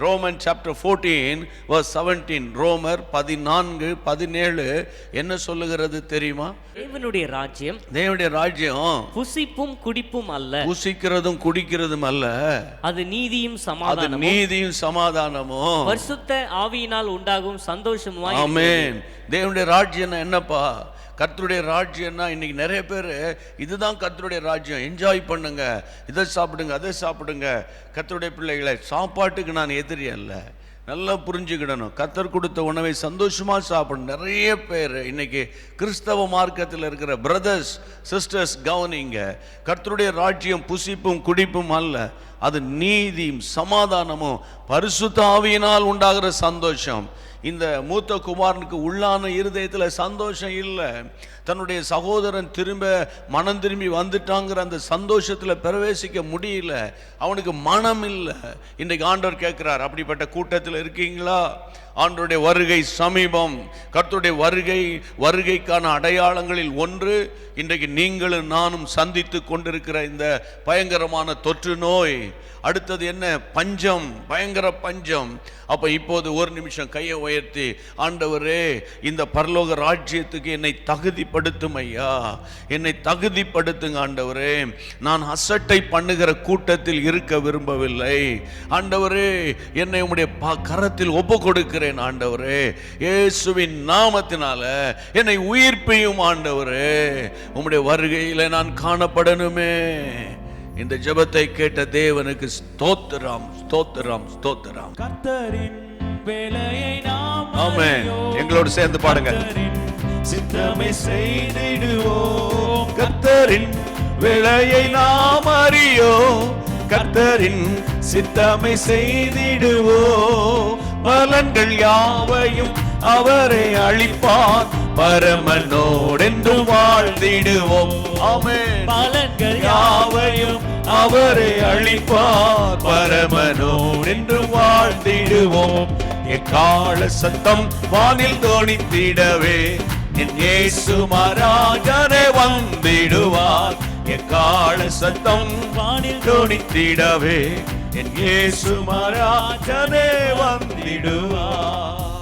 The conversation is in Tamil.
ரோமன் சாப்டர் 14 verse 17 ரோமர் பதினான்கு பதினேழு என்ன சொல்லுகிறது தெரியுமா? தேவனுடைய ராஜ்யம் தேவனுடைய ராஜ்யம். புசிப்பும் குடிப்பும் அல்ல. புசிக்கிறதும் குடிக்கிறதும் அல்ல. அது நீதியும் அது சமாதானமும். நீதியும் சமாதானமும். பரிசுத்த ஆவியினால் உண்டாகும் சந்தோஷமாய் ஆமென். தேவனுடைய ராஜ்யம் என்னப்பா? கர்த்தருடைய ராஜ்யம்னா இன்றைக்கி நிறைய பேர் இதுதான் கர்த்தருடைய ராஜ்யம். என்ஜாய் பண்ணுங்க. இதை சாப்பிடுங்க அதை சாப்பிடுங்க. கர்த்தருடைய பிள்ளைகளை சாப்பாட்டுக்கு நான் எதிரி அல்ல. நல்லா புரிஞ்சுக்கிடணும். கத்தர் கொடுத்த உணவை சந்தோஷமாக சாப்பிடணும். நிறைய பேர் இன்னைக்கு கிறிஸ்தவ மார்க்கத்தில் இருக்கிற பிரதர்ஸ் சிஸ்டர்ஸ் கவனிங்க. கர்த்தருடைய ராஜ்யம் புசிப்பும் குடிப்பும் அல்ல. அது நீதியும் சமாதானமும் பரிசுத்தாவியினால் உண்டாகிற சந்தோஷம். இந்த மூத்த குமாரனுக்கு உள்ளான இருதயத்தில் சந்தோஷம் இல்லை. தன்னுடைய சகோதரன் திரும்ப மனம் திரும்பி வந்துட்டாங்கிற அந்த சந்தோஷத்தில் பிரவேசிக்க முடியல. அவனுக்கு மனம் இல்லை. இன்றைக்கு ஆண்டவர் கேட்குறார் அப்படிப்பட்ட கூட்டத்தில் இருக்கீங்களா? ஆண்டருடைய வருகை சமீபம். கர்த்தருடைய வருகை வருகைக்கான அடையாளங்களில் ஒன்று இன்றைக்கு நீங்களும் நானும் சந்தித்து கொண்டிருக்கிற இந்த பயங்கரமான தொற்று நோய். அடுத்தது என்ன? பஞ்சம் பயங்கர பஞ்சம். அப்போ இப்போது ஒரு நிமிஷம் கையை உயர்த்தி ஆண்டவரே இந்த பரலோக ராஜ்யத்துக்கு என்னை தகுதிப்படுத்தும் ஐயா. என்னை தகுதிப்படுத்துங்க ஆண்டவரே. நான் அசட்டை பண்ணுகிற கூட்டத்தில் இருக்க விரும்பவில்லை. ஆண்டவரே என்னை உம்முடைய ப- கரத்தில் ஒப்பு கொடுக்கிறேன் ஆண்டவரே. இயேசுவின் நாமத்தினால என்னை உயிர்ப்பையும் ஆண்டவரே. உம்முடைய வருகையில நான் காணப்படணுமே. இந்த ஜெபத்தை கேட்ட தேவனுக்கு ஸ்தோத்திரம் ஸ்தோத்திரம் ஸ்தோத்திரம். கர்த்தரின் வேலையை நாம் ஆமென். அறியோம். எங்களோடு சேர்ந்து பாடுங்க. சித்தமை செய்திடுவோம். கர்த்தரின் வேலையை நாம் அறியோ கர்த்தரின் சித்தமை செய்திடுவோம். பலன்கள் யாவையும் அவரை அளிப்பார். பரமனோடென்று வாழ்ந்திடுவோம். ஆமென். பலன்கள் யாவையும் அவரை அளிப்பார். பரமனோர் என்று வாழ்ந்திடுவோம். எக்கால சத்தம் வானில் தோணித்திடவே என் இயேசு மகாராஜனே வந்திடுவார். எக்கால சத்தம் வானில் தோணித்திடவே என் இயேசு மராஜனே வந்திடுவார்.